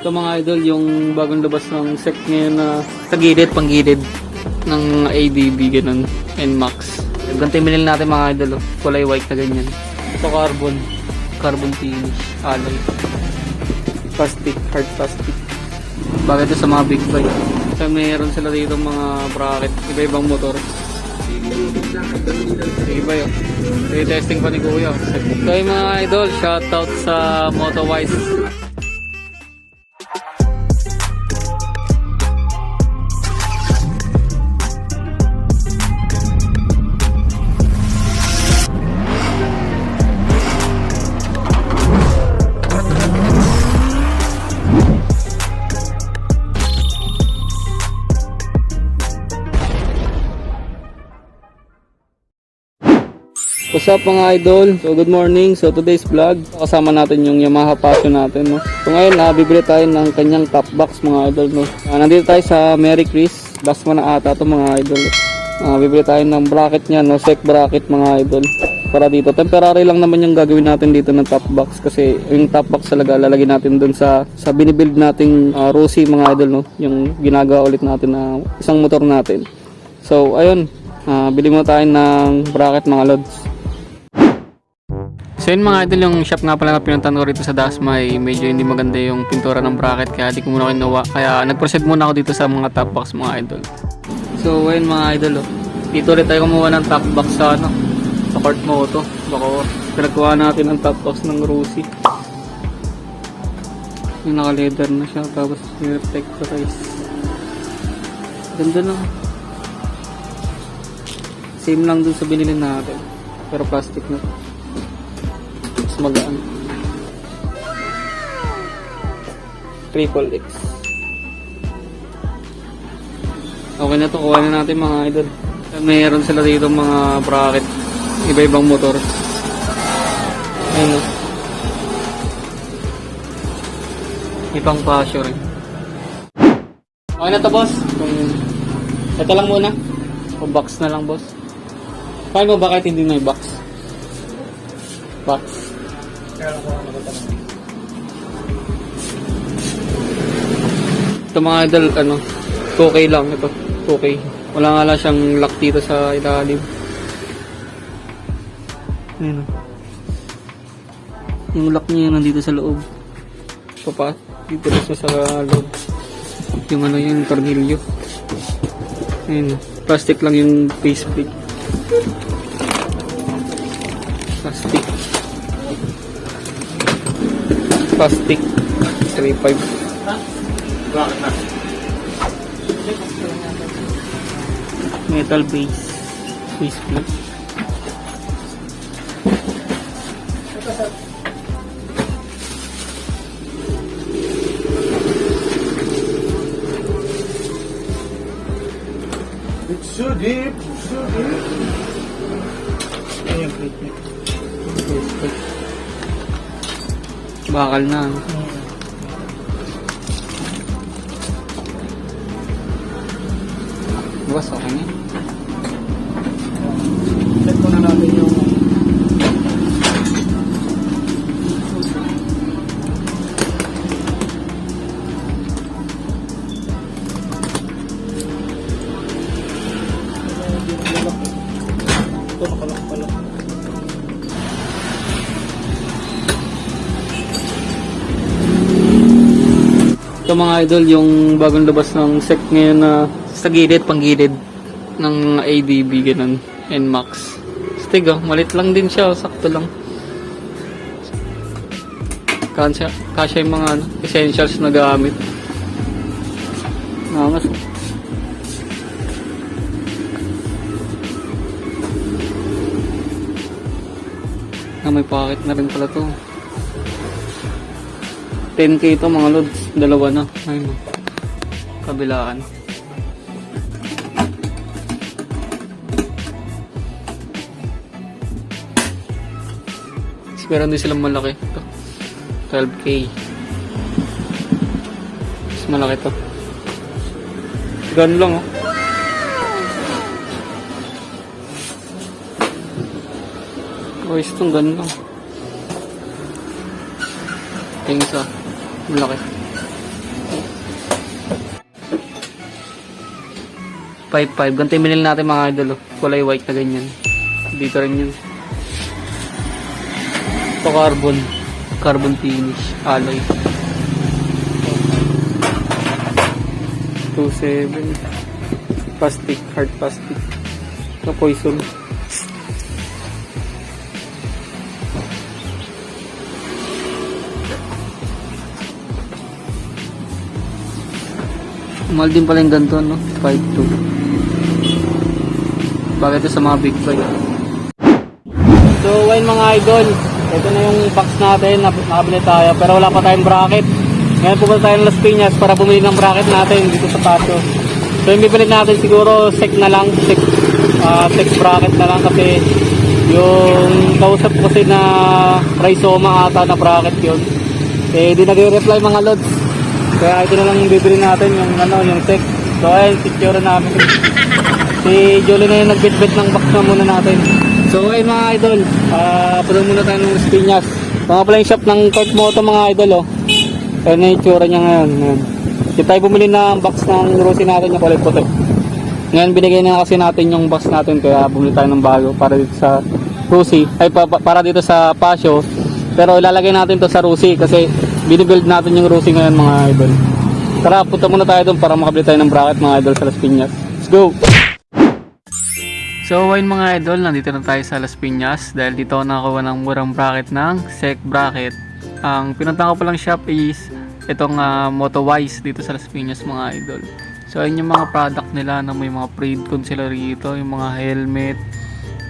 Ito mga idol, yung bagong labas ng sec ngayon na tagilid, panggilid ng ADB, ganun, NMAX. Ganito yung binili natin mga idol, oh. kulay white na ganyan. Ito carbon, carbon finish, alloy. Plastic, hard plastic. Bagay ito sa mga big bike. So mayroon sila dito mga bracket, iba-ibang motor. Sige ba yun? testing pa ni Kuya. So yung mga idol, shoutout sa MotoWise. What's up mga idol? So good morning. So today's vlog, kasama natin yung Yamaha Passion natin. No? So ngayon, na bibili tayo ng kanyang top box mga idol. No? Ah, nandito tayo sa Merry Chris. Last mo na ata to mga idol. Ah, bibili tayo ng bracket niya, no? sec bracket mga idol. Para dito, temporary lang naman yung gagawin natin dito ng top box kasi yung top box talaga lalagyan natin dun sa sa binibuild nating uh, Rossi mga idol no, yung ginagawa ulit natin na isang motor natin. So ayun, ah, bili mo tayo ng bracket mga lods. So yun mga idol, yung shop nga pala na pinuntan ko rito sa Dasma ay medyo hindi maganda yung pintura ng bracket kaya di ko muna kinuha. Kaya nag-proceed muna ako dito sa mga top box mga idol. So ayun mga idol, oh. dito ulit tayo kumuha ng top box sa ano, sa court moto. Baka pinagkuha natin ng top box ng Rusi. Yung naka-leather na siya tapos reflectorize. Ganda lang. Same lang dun sa binili natin. Pero plastic na to magaan. Triple X. Okay na to, kuha na natin mga idol. Mayroon sila dito mga bracket, iba-ibang motor. Ayun o. Ipang pasyo rin. Okay na to boss. Ito lang muna. O box na lang boss. Paano mo bakit hindi may box? Box. Ito mga idol, ano, 2K lang ito. 2K. Wala nga lang siyang lock dito sa ilalim. Ayun o. Yung lock niya nandito sa loob. Papa, dito na siya sa loob. Yung ano yung tornilyo. Ayun o. Plastic lang yung faceplate. Plastic. Plastic. 3.5. Metal base. Base plate. It's so deep, it's so deep. Ayan plate niya. Base plate. Bakal na. Bukas okay na. Ito mga idol, yung bagong labas ng sec ngayon na sa gilid, panggilid ng ADB, ganun, NMAX. Stig oh, malit lang din siya, oh, sakto lang. Kasya, kasya yung mga ano, essentials na gamit. Nangas. oh. Ah, may pocket na rin pala to. 10k ito mga lods. Dalawa na. Ayun. oh. Kabilaan. Meron din silang malaki. Ito. 12k. Mas malaki to. Gan lang oh. Guys, itong gan lang. Ito yung isa. Malaki. 5.5. Ganito yung binili natin mga idol. Oh. Kulay white na ganyan. Dito rin yun. Ito carbon. Carbon finish. Alloy. 2.7. Plastic. Hard plastic. Ito poison. Mahal din pala yung ganito, no? 5.2. Bakit sa mga big bike? So, wine mga idol. Ito na yung box natin. Nakabili tayo. Pero wala pa tayong bracket. Ngayon pupunta tayo ng Las Piñas para bumili ng bracket natin dito sa patio. So, yung bibili natin siguro sec na lang. Sec, ah, sec bracket na lang kasi yung kausap kasi na Rhizoma ata na bracket yun. Eh, di nag-reply mga lods. Kaya ito na lang yung bibili natin, yung ano, yung tech. So ayun, picture namin. Si Jolie na yung nagbitbit ng box na muna natin. So ayun mga idol, ah puno muna tayo ng Spinyas. Nga pala shop ng Kurt Moto mga idol oh. Ayun na yung tsura niya ngayon. Ayun. Dito tayo bumili ng box ng Rosie natin yung kulay puti. Ngayon binigay na kasi natin yung box natin kaya bumili tayo ng bago para dito sa Rosie. Ay pa- para dito sa Pasio. Pero ilalagay natin to sa Rosie kasi binibuild natin yung Rosie ngayon mga idol. Tara, punta muna tayo doon para makabili tayo ng bracket mga idol sa Las Piñas. Let's go! So, ayun mga idol, nandito na tayo sa Las Piñas dahil dito ako nakakuha ng murang bracket ng SEC bracket. Ang pinuntahan ko palang shop is itong uh, Motowise dito sa Las Piñas mga idol. So, ayun yung mga product nila na may mga pre-con sila rito, yung mga helmet,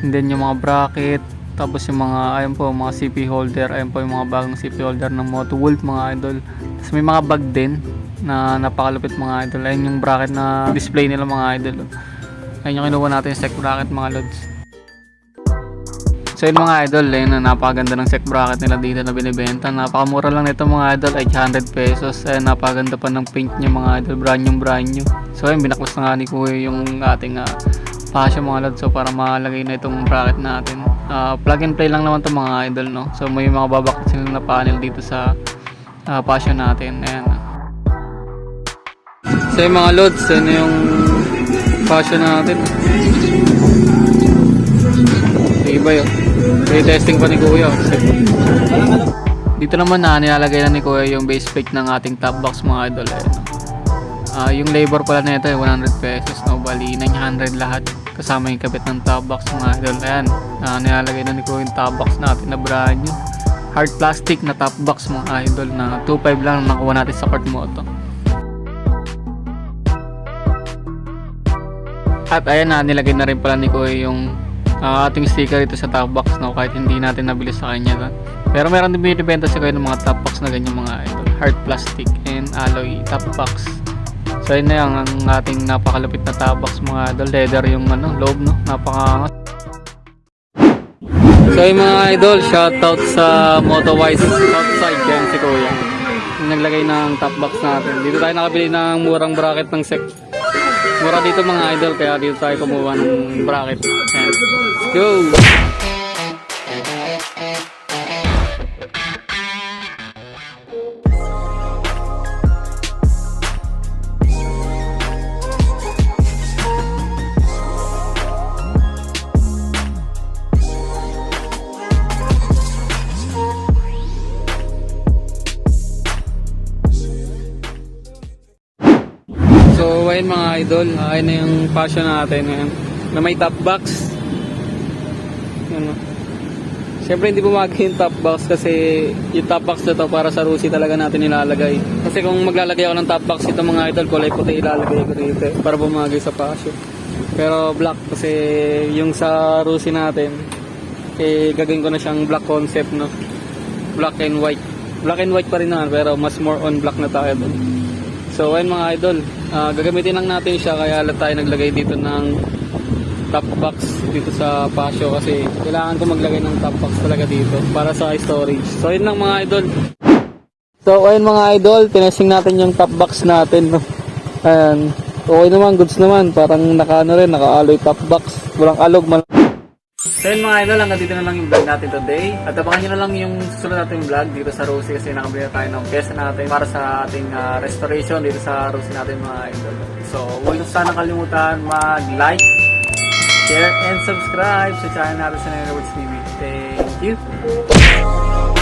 and then yung mga bracket, tapos yung mga, ayun po, mga CP holder, ayun po yung mga bagong CP holder ng Moto Wolf mga idol. Tapos may mga bag din na napakalupit mga idol. Ayun yung bracket na display nila mga idol. Ayun yung kinuha natin yung sec bracket mga lods. So yun mga idol, ayun na napakaganda ng sec bracket nila dito na binibenta. Napakamura lang nito mga idol, 800 pesos. Ayun, napakaganda pa ng paint niya mga idol, brand new brand new. So ayun, binaklas na nga ni Kuya yung ating uh, pasyo mga lods. So para malagay na itong bracket natin. Ah, plug and play lang naman to mga idol no. So may mga babakit sila na panel dito sa uh, pasyo natin. Ayan. So yung mga loads, na yung passion natin. Iba yun. May testing pa ni Kuya. Dito naman na nilalagay na ni Kuya yung base plate ng ating top box mga idol. Ayan. Ah, yung labor pala na ito ay 100 pesos. No? Bali 900 lahat. Kasama yung kabit ng top box mga idol. Ayan. Ah, nilalagay na ni Kuya yung top box natin na brand new. Hard plastic na top box mga idol na 2.5 lang ang nakuha natin sa Kurt Moto. At ayan na, nilagay na rin pala ni Kuya yung ah, ating sticker dito sa top box no, kahit hindi natin nabili sa kanya. No? Pero meron din binibenta sa Kuya ng mga top box na ganyan mga idol. Hard plastic and alloy top box. So yun na yan, ang ating napakalupit na top box mga idol. Leather yung ano, loob no, napakangas. So yung mga idol, shoutout sa Motowise outside yan si Kuya. Naglagay ng top box natin. Dito tayo nakabili ng murang bracket ng sec. Mura dito mga idol, kaya dito tayo kumuha ng bracket. Let's go! So, mga idol, ayun na yung passion natin ngayon. Na may top box. Ano. Siyempre hindi bumagi yung top box kasi yung top box na to para sa Rusi talaga natin ilalagay. Kasi kung maglalagay ako ng top box ito mga idol, kulay puti ilalagay ko dito eh, para bumagi sa passion. Pero black kasi yung sa Rusi natin, eh gagawin ko na siyang black concept no. Black and white. Black and white pa rin naman pero mas more on black na tayo dun. So ayun mga idol, ah, gagamitin lang natin siya kaya lang tayo naglagay dito ng top box dito sa pasyo kasi kailangan ko maglagay ng top box talaga dito para sa storage. So ayun lang mga idol. So ayun mga idol, tinesting natin yung top box natin. No? Ayan. Okay naman, goods naman. Parang naka ano rin, naka-alloy top box. Walang alog man. So yun mga idol, hanggang dito na lang yung vlog natin today. At abangan nyo na lang yung susunod natin vlog dito sa Rosie kasi nakabili na tayo ng pyesa natin para sa ating ah, restoration dito sa Rosie natin mga idol. So huwag nyo sana kalimutan mag-like, share, and subscribe sa channel natin sa Nene Words TV. Thank you!